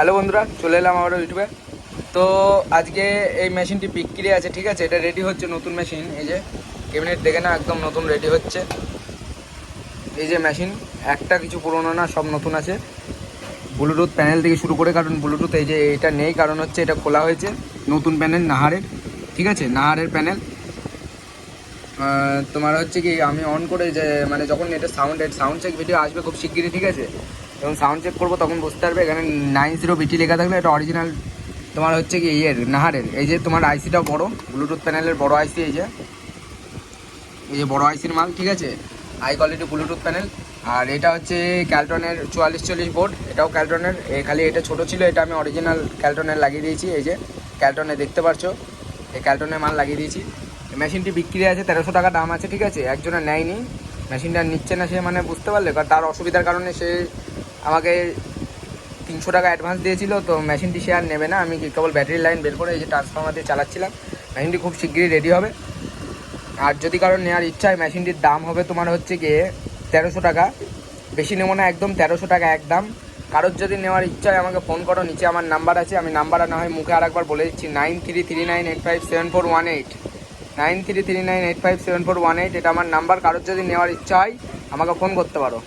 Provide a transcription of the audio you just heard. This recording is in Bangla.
হ্যালো বন্ধুরা, চলে এলাম আবার ইউটিউবে। তো আজকে এই মেশিনটি বিক্রি আছে, ঠিক আছে? এটা রেডি হচ্ছে নতুন মেশিন, এই যে কেবিনেট দেখে না একদম নতুন রেডি হচ্ছে। এই যে মেশিন, একটা কিছু পুরনো না, সব নতুন আছে। ব্লুটুথ প্যানেল থেকে শুরু করে, কারণ ব্লুটুথ এই যে এটা নেই, কারণ হচ্ছে এটা খোলা হয়েছে নতুন প্যানেল নাহারের, ঠিক আছে? নাহারের প্যানেল তোমার হচ্ছে কি, আমি অন করে যে মানে যখন এটা সাউন্ড সাউন্ড চেক ভিডিও আসবে খুব শিগগিরই, ঠিক আছে? যখন সাউন্ড চেক করব, তখন বুঝতে পারবে। এখানে নাইন জিরো বিটি লেখা থাকলে এটা অরিজিনাল তোমার হচ্ছে কি ইয়ের, নাহারের। এই যে তোমার আইসিটাও বড় ব্লুটুথ প্যানেলের বড় আইসি এই যে। এই যে বড় আইসির মাল, ঠিক আছে? হাই কোয়ালিটি ব্লুটুথ প্যানেল আর এটা হচ্ছে ক্যালটনের চুয়াল্লিশ চল্লিশ বোর্ড এটাও ক্যালটনের এ খালি এটা ছোট ছিল, এটা আমি অরিজিনাল ক্যালটনের লাগিয়ে দিয়েছি। এই যে ক্যালটনে দেখতে পাচ্ছ এই ক্যালটনের মাল লাগিয়ে দিয়েছি। মেশিনটি বিক্রি আছে, তেরোশো টাকা দাম আছে, ঠিক আছে? একজনে নেয়নি। মেশিনটা নিচ্ছে না সে মানে বুঝতে পারলে। কারণ তার অসুবিধার কারণে সে আমাকে তিনশো টাকা অ্যাডভান্স দিয়েছিল, তো মেশিনটি সে আর নেবে না। আমি কেবল ব্যাটারি লাইন বের করে এই যে ট্রান্সফর্মার দিয়ে চালাচ্ছিলাম। মেশিনটি খুব শিগগিরই রেডি হবে। আর যদি কারোর নেওয়ার ইচ্ছা হয় মেশিনটির দাম হবে তোমার হচ্ছে গিয়ে তেরোশো টাকা। বেশি নেব না, একদম তেরোশো টাকা একদম। কারোর যদি নেওয়ার ইচ্ছা হয়, আমাকে ফোন করো, নিচে আমার নাম্বার আছে। আমি নাম্বার না হয় মুখে আর একবার বলে দিচ্ছি। Nine three three nine eight five seven four one eight nine three three nine eight five seven four one eight এটা আমার নাম্বার কারোর যদি নেওয়ার ইচ্ছা হয়, আমাকে ফোন করতে পারো।